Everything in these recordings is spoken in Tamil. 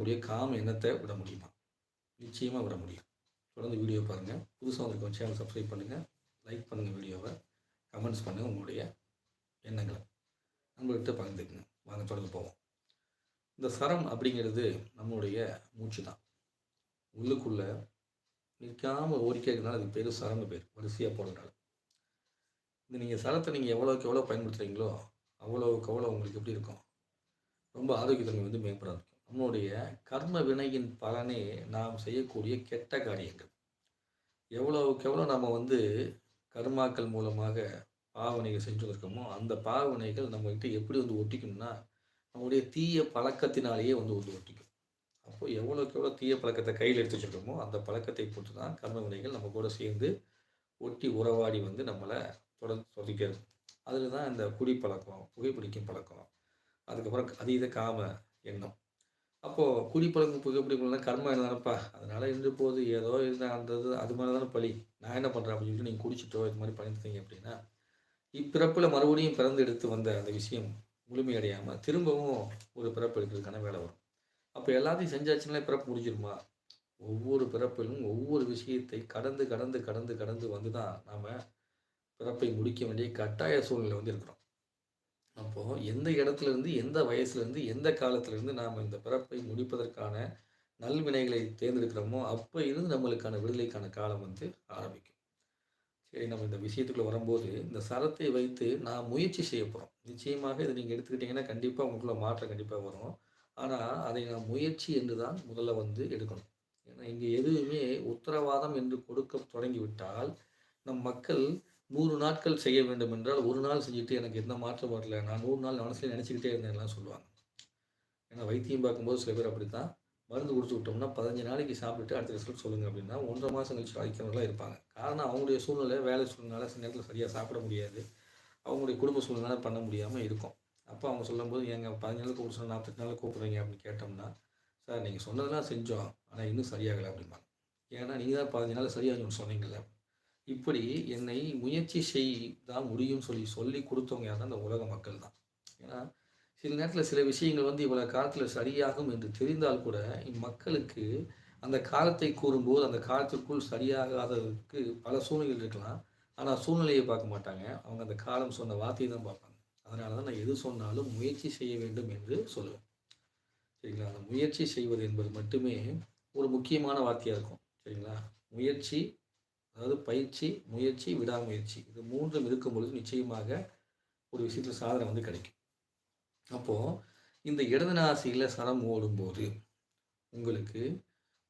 உடைய காம எண்ணத்தை விட முடியுமா? நிச்சயமாக விட முடியும். தொடர்ந்து வீடியோ பாருங்கள் புதுசாக வந்திருக்கோம் சேனல் சப்ஸ்கிரைப் பண்ணுங்கள் லைக் பண்ணுங்கள் வீடியோவை கமெண்ட்ஸ் பண்ணுங்கள் உங்களுடைய எண்ணங்களை. நம்மள்கிட்ட பகிர்ந்துக்குங்க. வாங்க தொடர்ந்து போவோம். இந்த சரம் அப்படிங்கிறது நம்மளுடைய மூச்சு தான். உள்ளுக்குள்ளே நிற்காமல் ஓடிக்கே இருக்கிறனால அதுக்கு பேர் சரம்னு பேர். வரிசையாக போடுறதுனால. இந்த நீங்கள் சரத்தை நீங்கள் எவ்வளோக்கு எவ்வளோ பயன்படுத்துகிறீங்களோ அவ்வளோக்கு அவ்வளோ உங்களுக்கு எப்படி இருக்கும்? ரொம்ப ஆரோக்கியத்தன்மை வந்து மேம்படாது நம்முடைய கர்ம வினையின் பலனே நாம் செய்யக்கூடிய கெட்ட காரியங்கள். எவ்வளவுக்கு எவ்வளோ நம்ம வந்து கர்மாக்கள் மூலமாக பாவனைகள் செஞ்சு இருக்கோமோ அந்த பாவனைகள் நம்மகிட்ட எப்படி வந்து ஒட்டிக்கணும்னா நம்முடைய தீய பழக்கத்தினாலேயே வந்து வந்து ஒட்டிக்கும். அப்போது எவ்வளோக்கு எவ்வளோ தீய பழக்கத்தை கையில் எடுத்து வச்சுருக்கோமோ அந்த பழக்கத்தை பொறுத்து தான் கர்ம வினைகள் நம்ம கூட சேர்ந்து ஒட்டி உறவாடி வந்து நம்மளை தொடர்ந்து சொதிக்கிறது அதில் தான் இந்த குடி பழக்கம் புகைப்பிடிக்கும் பழக்கம். அதுக்கப்புறம் அதீத காம எண்ணம். அப்போது குடிப்பழக்கம் புகைப்பிடிக்கலாம் கர்மம் என்ன தானப்பா அதனால் இருந்து போகுது. ஏதோ இருந்த அந்த இது அது மாதிரி தானே பழி. நான் என்ன பண்ணுறேன் அப்படின்னு சொல்லிட்டு நீங்கள் குடிச்சிட்டோ இது மாதிரி பண்ணியிருந்தீங்க அப்படின்னா இப்பிறப்பில் மறுபடியும் பிறந்து எடுத்து வந்த அந்த விஷயம் முழுமையடையாமல் திரும்பவும் ஒரு பிறப்பு எடுக்கிறதுக்கான வேலை வரும். அப்போ எல்லாத்தையும் செஞ்சாச்சுன்னா பிறப்பு முடிஞ்சிருமா? ஒவ்வொரு பிறப்பிலும் ஒவ்வொரு விஷயத்தை கடந்து கடந்து கடந்து கடந்து வந்து தான் நாம் பிறப்பை முடிக்க வேண்டிய கட்டாய சூழ்நிலை வந்து இருக்கிறோம். அப்போது எந்த இடத்துலேருந்து எந்த வயசுலேருந்து எந்த காலத்துலேருந்து நாம் இந்த பிறப்பை முடிப்பதற்கான நல்வினைகளை தேர்ந்தெடுக்கிறோமோ அப்போ இருந்து நம்மளுக்கான விடுதலைக்கான காலம் வந்து ஆரம்பிக்கும். சரி நம்ம இந்த விஷயத்துக்குள்ளே வரும்போது இந்த சரத்தை வைத்து நான் முயற்சி செய்ய போகிறோம் நிச்சயமாக இதை நீங்கள் எடுத்துக்கிட்டிங்கன்னா கண்டிப்பாக உங்களுக்குள்ள மாற்றம் கண்டிப்பாக வரும். ஆனால் அதை நான் முயற்சி என்று தான் முதல்ல வந்து எடுக்கணும். ஏன்னா இங்கே எதுவுமே உத்தரவாதம் என்று கொடுக்க தொடங்கிவிட்டால் நம் மக்கள் நூறு நாட்கள் செய்ய வேண்டும் என்றால் ஒரு நாள் செஞ்சுட்டு எனக்கு எந்த மாற்றம் வரல. நான் நூறு நாள் மனசில் நினச்சிக்கிட்டே இருந்தேன்லாம் சொல்லுவாங்க. ஏன்னா வைத்தியம் பார்க்கும்போது சில பேர் அப்படி தான் மருந்து கொடுத்து விட்டோம்னா பதினஞ்சு நாளைக்கு சாப்பிட்டுட்டு அடுத்த ரிசல்ட் சொல்லுங்கள் அப்படின்னா ஒன்றரை மாதம் கழிச்சு அழைக்கிறவங்களாம் இருப்பாங்க. காரணம் அவங்களுடைய சூழ்நிலை வேலை சூழ்நிலை சில நேரத்தில் சரியாக சாப்பிட முடியாது. அவங்களுடைய குடும்ப சூழ்நிலை பண்ண முடியாமல் இருக்கும். அப்போ அவங்க சொல்லும்போது எங்கள் பதினஞ்சு நாள் கூப்பிட சொன்னால் நாள் கூப்பிட்றீங்க அப்படின்னு கேட்டோம்னா சார் நீங்கள் சொன்னதெல்லாம் செஞ்சோம் ஆனால் இன்னும் சரியாகலை அப்படிம்பாங்க. ஏன்னா நீங்கள் தான் பதினஞ்சு நாள் சரியாக சொன்னீங்கல்ல. இப்படி என்னை முயற்சி செய் தான் முடியும்னு சொல்லி சொல்லி கொடுத்தவங்க யாருன்னா அந்த உலக மக்கள் தான். ஏன்னா சில நேரத்தில் சில விஷயங்கள் வந்து இவ்வளோ காலத்தில் சரியாகும் என்று தெரிந்தால் கூட இம்மக்களுக்கு அந்த காலத்தை கூறும்போது அந்த காலத்திற்குள் சரியாகாததுக்கு பல சூழ்நிலைகள் இருக்கலாம். ஆனால் சூழ்நிலையை பார்க்க மாட்டாங்க. அவங்க அந்த காலம் சொன்ன வார்த்தையை தான் பார்ப்பாங்க. அதனால தான் நான் எது சொன்னாலும் முயற்சி செய்ய வேண்டும் என்று சொல்லுவேன். சரிங்களா? அந்த முயற்சி செய்வது என்பது மட்டுமே ஒரு முக்கியமான வார்த்தையாக இருக்கும். சரிங்களா? முயற்சி அதாவது பயிற்சி முயற்சி விடாமுயற்சி. இது மூன்றும் இருக்கும் பொழுது நிச்சயமாக ஒரு விஷயத்தில் சாதனை வந்து கிடைக்கும். அப்போது இந்த இடது நாசியில் சரம் ஓடும்போது உங்களுக்கு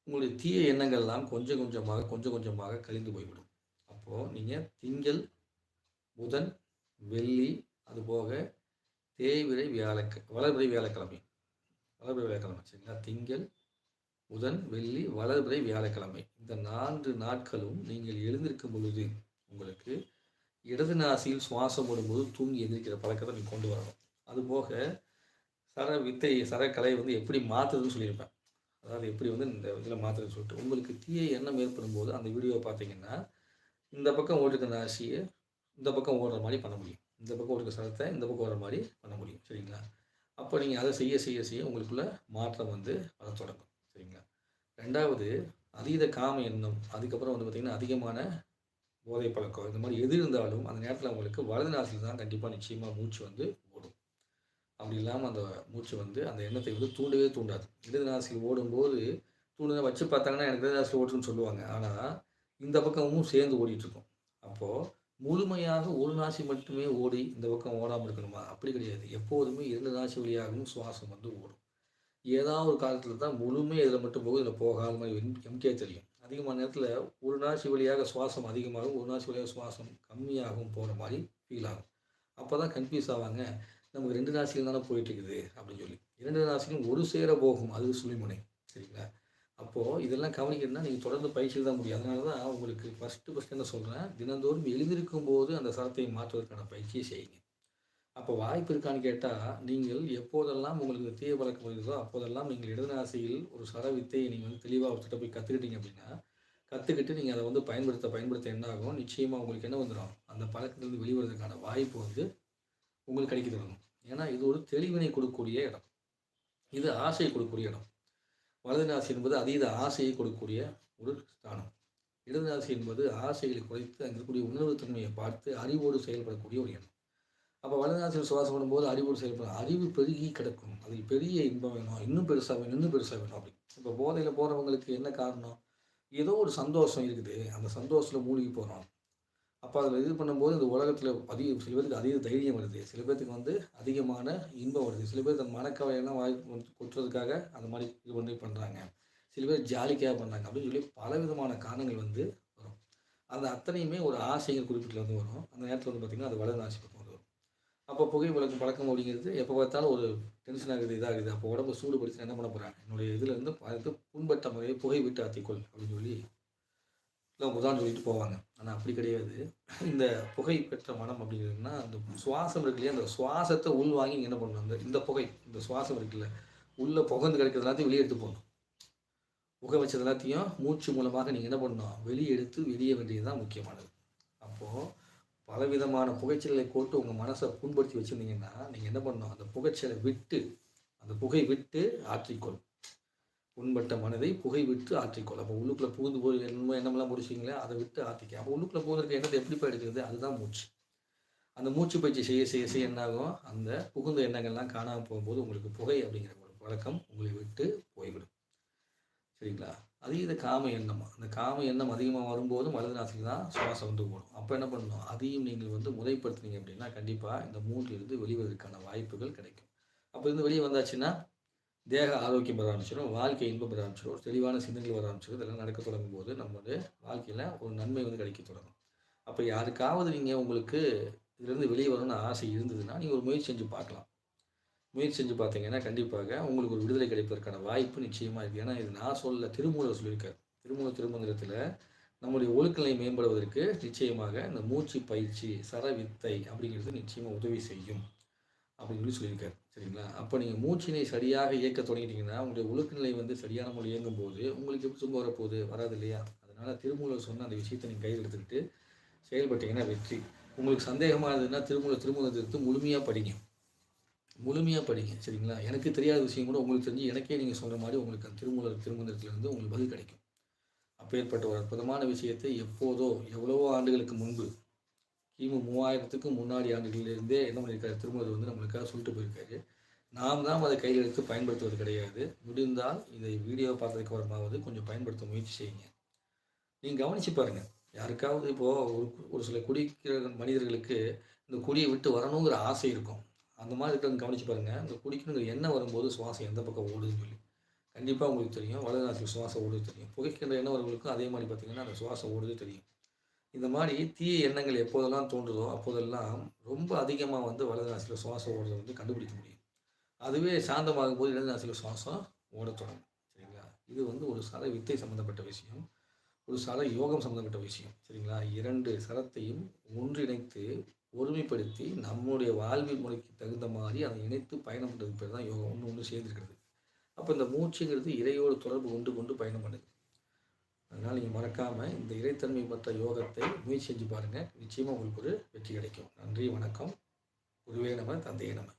உங்களுடைய தீய எண்ணங்கள்லாம் கொஞ்சம் கொஞ்சமாக கொஞ்சம் கொஞ்சமாக கழிந்து போய்விடும். அப்போது நீங்கள் திங்கள் புதன் வெள்ளி அதுபோக தேய்விரை வியாழக்க வளர்பிறை வியாழக்கிழமை. வளர்பிறை வியாழக்கிழமை சரிங்களா? திங்கள் புதன் வெள்ளி வளர்பிறை வியாழக்கிழமை. இந்த நான்கு நாட்களும் நீங்கள் எழுந்திருக்கும் பொழுது உங்களுக்கு இடது நாசியில் சுவாசம் போடும்போது தூங்கி எந்திரிக்கிற பழக்கத்தை நீங்கள் கொண்டு வரணும். அதுபோக சர வித்தை சரக்கலை வந்து எப்படி மாற்றுறதுன்னு சொல்லியிருப்பேன். அதாவது எப்படி வந்து இந்த இதில் மாற்றுறதுன்னு சொல்லிட்டு. உங்களுக்கு தீய எண்ணம் ஏற்படும் போது அந்த வீடியோவை பார்த்தீங்கன்னா இந்த பக்கம் ஓடுற ராசியை இந்த பக்கம் ஓடுற மாதிரி பண்ண முடியும். இந்த பக்கம் ஓடுற சரத்தை இந்த பக்கம் ஓடுற மாதிரி பண்ண முடியும். சரிங்களா? அப்போ நீங்கள் அதை செய்ய செய்ய செய்ய உங்களுக்குள்ள மாற்றம் வந்து வர தொடங்கும். சரிங்களா? ரெண்டாவது அதீத காம எண்ணம். அதுக்கப்புறம் வந்து பார்த்திங்கன்னா அதிகமான போதை பழக்கம் இந்த மாதிரி எது இருந்தாலும் அந்த நேரத்தில் உங்களுக்கு வலது நாசில் தான் கண்டிப்பாக நிச்சயமாக மூச்சு வந்து ஓடும். அப்படி இல்லாமல் அந்த மூச்சு வந்து அந்த எண்ணத்தை வந்து தூண்டவே தூண்டாது. இடது நாசில் ஓடும்போது தூண்டுதான் வச்சு பார்த்தாங்கன்னா எனக்கு இடது நாசில் சொல்லுவாங்க. ஆனால் இந்த பக்கமும் சேர்ந்து ஓடிட்டுருக்கும். அப்போது முழுமையாக ஒரு நாசி மட்டுமே ஓடி இந்த பக்கம் ஓடாமல் இருக்கணுமா? அப்படி கிடையாது. எப்போதுமே இரண்டு நாசி வழியாகவும் சுவாசம் வந்து ஓடும். ஏதாவது ஒரு காலத்தில் தான் முழுமையாக இதில் மட்டும் போகும் இதில் போகாத மாதிரி எம்கே தெரியும். அதிகமான நேரத்தில் ஒரு நாள் வழியாக சுவாசம் அதிகமாகும் ஒரு நாள் வழியாக சுவாசம் கம்மியாகவும் போகிற மாதிரி ஃபீல் ஆகும். அப்போ தான் கன்ஃபியூஸ் ஆவாங்க. நமக்கு ரெண்டு ராசிகள் தானே போயிட்டுருக்குது அப்படின்னு சொல்லி. இரண்டு ராசிகளும் ஒரு சேர போகும் அது சுழிமுனை சரிங்களா? அப்போது இதெல்லாம் கவனிக்கணும்னா நீங்கள் தொடர்ந்து பயிற்சியில் தான் முடியும். அதனால தான் உங்களுக்கு ஃபஸ்ட்டு ஃபஸ்ட்டு என்ன சொல்கிறேன் தினந்தோறும் எழுந்திருக்கும் போது அந்த சரத்தை மாற்றுவதற்கான பயிற்சியை செய்யுங்க. அப்போ வாய்ப்பு இருக்கான்னு கேட்டால் நீங்கள் எப்போதெல்லாம் உங்களுக்கு தீய பழக்கம் வருகிறதோ அப்போதெல்லாம் நீங்கள் இடதுநாசியில் ஒரு சர வித்தையை நீங்கள் வந்து தெளிவாக ஒருத்தட்ட போய் கற்றுக்கிட்டீங்க அப்படின்னா கற்றுக்கிட்டு நீங்கள் அதை வந்து பயன்படுத்த பயன்படுத்த என்ன ஆகும்? நிச்சயமாக உங்களுக்கு என்ன வந்துடும் அந்த பழக்கத்திலிருந்து வெளிவரதுக்கான வாய்ப்பு வந்து உங்களுக்கு கிடைக்க தொடங்கும். ஏன்னா இது ஒரு தெளிவினை கொடுக்கக்கூடிய இடம். இது ஆசையை கொடுக்கக்கூடிய இடம். வலது நாசி என்பது அதீத ஆசையை கொடுக்கக்கூடிய ஒரு ஸ்தானம். இடது என்பது ஆசைகளை குறைத்து அங்கே இருக்கக்கூடிய உணர்வு தன்மையை பார்த்து அறிவோடு செயல்படக்கூடிய ஒரு எண்ணம். அப்போ வலதுநாசியில் சுவாசம் பண்ணும்போது அறிவோடு செயல்படும் அறிவு பெருகி கிடக்கும். அதில் பெரிய இன்பம் வேணும். இன்னும் பெருசாக வேணும் இன்னும் பெருசாக வேணும் அப்படி. இப்போ போதையில் போகிறவங்களுக்கு என்ன காரணம்? ஏதோ ஒரு சந்தோஷம் இருக்குது. அந்த சந்தோஷத்தில் மூழ்கி போகிறோம் அப்போ அதில் இது பண்ணும்போது இந்த உலகத்தில் அதிக சில பேருக்கு அதிக தைரியம் வருது. சில பேர்த்துக்கு வந்து அதிகமான இன்பம் வருது. சில பேர் அந்த மனக்கவையெல்லாம் வாய் கொட்டுறதுக்காக அந்த மாதிரி இது பண்ணி பண்ணுறாங்க சில பேர் ஜாலிக்காக பண்ணுறாங்க அப்படின்னு சொல்லி பல விதமான காரணங்கள் வந்து வரும். அந்த அத்தனையுமே ஒரு ஆசைகள் குறிப்பிட்டில் வந்து வரும். அந்த நேரத்தில் வந்து பார்த்திங்கன்னா அது வளர்ந்து ஆசை பக்கம் வரும் அப்போ புகை விளக்கும் பழக்கம் அப்படிங்கிறது எப்போ பார்த்தாலும் ஒரு டென்ஷன் ஆகுது இதாகுது. அப்போ உடம்பு சூடு படிச்சு என்ன பண்ண போகிறாங்க என்னுடைய இதில் இருந்து பார்த்து புண்பட்ட முறையை புகை விட்டு ஆத்திக்கொள் அப்படின்னு சொல்லி இல்லை உதான் சொல்லிட்டு போவாங்க. ஆனால் அப்படி கிடையாது. இந்த புகை பெற்ற மனம் அப்படிங்கிறதுனா அந்த சுவாசம் இருக்கு இல்லையா? அந்த சுவாசத்தை உள் வாங்கி என்ன பண்ணணும்? அந்த இந்த புகை இந்த சுவாசம் இருக்குல்ல உள்ளே புகந்து கிடைக்கிறது எல்லாத்தையும் வெளியே எடுத்து போடணும். புகை வச்சது எல்லாத்தையும் மூச்சு மூலமாக நீங்கள் என்ன பண்ணணும்? வெளியே எடுத்து வெளியே வேண்டியது தான் முக்கியமானது. அப்போது பலவிதமான புகைச்சலை போட்டு உங்கள் மனசை புண்படுத்தி வச்சுருந்தீங்கன்னா நீங்கள் என்ன பண்ணணும்? அந்த புகைச்சலை விட்டு அந்த புகை விட்டு ஆற்றிக்கொள். புண்பட்ட மனதை புகை விட்டு ஆற்றிக்கொள். அப்போ உள்ளுக்குள்ளே புகுந்து போய் என்ன என்னமெல்லாம் முடிச்சிங்களே அதை விட்டு ஆற்றிக்க. அப்போ உள்ளுக்குள்ளே புகுந்திருக்க எண்ணத்தை எப்படி எடுக்கிறது அதுதான் மூச்சு. அந்த மூச்சு பயிற்சி செய்ய செய்ய செய்ய என்னாகும்? அந்த புகுந்த எண்ணங்கள்லாம் காணாமல் போகும்போது உங்களுக்கு புகை அப்படிங்கிற ஒரு பழக்கம் உங்களை விட்டு போய்விடும். சரிங்களா? அதீத காம எண்ணம் அந்த காம எண்ணம் அதிகமாக வரும்போது வலது நாசிக்கு தான் சுவாசம் வந்து போடும் அப்போ என்ன பண்ணணும்? அதையும் நீங்கள் வந்து முறைப்படுத்துனீங்க அப்படின்னா கண்டிப்பாக இந்த மூன்றிலிருந்து வெளிவதற்கான வாய்ப்புகள் கிடைக்கும். அப்போ இருந்து வெளியே வந்தாச்சுன்னா தேக ஆரோக்கியம் வர ஆரம்பிச்சிடும் வாழ்க்கை இன்பம் வர ஆரம்பிச்சிடும் ஒரு தெளிவான சிந்தனைகள் வர ஆரம்பிச்சிடும் இதெல்லாம் நடக்க தொடங்கும் போது நம்மளுடைய வாழ்க்கையில் ஒரு நன்மை வந்து கிடைக்க தொடங்கும். அப்போ யாருக்காவது நீங்கள் உங்களுக்கு இதுலேருந்து வெளியே வரணும்னு ஆசை இருந்ததுன்னா நீங்கள் ஒரு முயற்சி செஞ்சு பார்க்கலாம். முயற்சி செஞ்சு பார்த்தீங்கன்னா கண்டிப்பாக உங்களுக்கு ஒரு விடுதலை கிடைப்பதற்கான வாய்ப்பு நிச்சயமாக இருக்குது ஏன்னா இது நான் சொல்ல திருமூலர் சொல்லியிருக்கார் திருமூல திருமந்திரத்தில் நம்முடைய ஒழுக்கலை மேம்படுவதற்கு நிச்சயமாக இந்த மூச்சு பயிற்சி சர வித்தை அப்படிங்கிறது நிச்சயமாக உதவி செய்யும் அப்படின்னு சொல்லி சொல்லியிருக்காரு சரிங்களா அப்போ நீங்கள் மூச்சினை சரியாக இயக்க தொடங்கிட்டீங்கன்னா உங்களுடைய ஒழுக்கநிலை வந்து சரியான முறை இயங்கும் போது உங்களுக்கு எப்படி சும்மா வரப்போகுது வராது இல்லையா அதனால் திருமூலர் சொன்ன அந்த விஷயத்தை நீங்கள் கையில் எடுத்துக்கிட்டு செயல்பட்டீங்கன்னா வெற்றி உங்களுக்கு சந்தேகமாக இருந்ததுன்னா திருமூல திருமூலத்தை எடுத்து முழுமையாக படிங்க முழுமையாக படிங்க சரிங்களா? எனக்கு தெரியாத விஷயம் கூட உங்களுக்கு தெரிஞ்சு எனக்கே நீங்கள் சொல்கிற மாதிரி உங்களுக்கு அந்த திருமூலர் திருமந்திரத்துலேருந்து உங்களுக்கு பதில் கிடைக்கும். அப்பேற்பட்ட ஒரு அற்புதமான விஷயத்தை எப்போதோ எவ்வளவோ ஆண்டுகளுக்கு முன்பு கிமு மூவாயிரத்துக்கு முன்னாடி ஆண்டுகளிலிருந்தே என்ன பண்ணியிருக்காரு? திருமணம் வந்து நம்மளுக்காக சொல்லிட்டு போயிருக்காரு. நாம் தான் அதை கையில் எடுத்து பயன்படுத்துவது கிடையாது. முடிந்தால் இதை வீடியோ பார்த்ததுக்கு அப்புறமாவது கொஞ்சம் பயன்படுத்த முயற்சி செய்யுங்க. நீங்கள் கவனித்து பாருங்கள் யாருக்காவது இப்போது ஒரு ஒரு சில குடிக்கிற மனிதர்களுக்கு இந்த குடியை விட்டு வரணுங்கிற ஆசை இருக்கும். அந்த மாதிரி இருக்கிறவங்க கவனித்து பாருங்கள் இந்த குடிக்கணுங்கிற எண்ணம் வரும்போது சுவாசம் எந்த பக்கம் ஓடுதுன்னு சொல்லி. கண்டிப்பாக உங்களுக்கு தெரியும். வலதுநாசில் சுவாசம் ஓடுது தெரியும். புகைக்கின்ற எண்ணம் வரவங்களுக்கும் அதே மாதிரி பார்த்திங்கன்னா அந்த சுவாசம் ஓடுது தெரியும். இந்த மாதிரி தீய எண்ணங்கள் எப்போதெல்லாம் தோன்றுதோ அப்போதெல்லாம் ரொம்ப அதிகமாக வந்து வலது சுவாசம் ஓடுறதை வந்து கண்டுபிடிக்க முடியும். அதுவே சாந்தமாகும் போது இடது சுவாசம் ஓட தொடங்கும். சரிங்களா? இது வந்து ஒரு சர வித்தை சம்மந்தப்பட்ட விஷயம். ஒரு சர யோகம் சம்மந்தப்பட்ட விஷயம். சரிங்களா? இரண்டு சரத்தையும் ஒன்றிணைத்து ஒருமைப்படுத்தி நம்முடைய வாழ்வியல் முறைக்கு தகுந்த மாதிரி அதை இணைத்து பயணம் பண்ணுறது பேர் தான் யோகம். ஒன்று ஒன்று சேர்ந்துருக்கிறது. அப்போ இந்த மூச்சுங்கிறது இறையோடு தொடர்பு கொண்டு கொண்டு பயணம் பண்ணுது. அதனால் நீங்கள் மறக்காமல் இந்த இறைத்தன்மை பற்ற யோகத்தை முயற்சி செஞ்சு பாருங்கள் நிச்சயமாக உங்களுக்கு ஒரு வெற்றி கிடைக்கும். நன்றி வணக்கம். குருவே நம தந்தையே நம்ம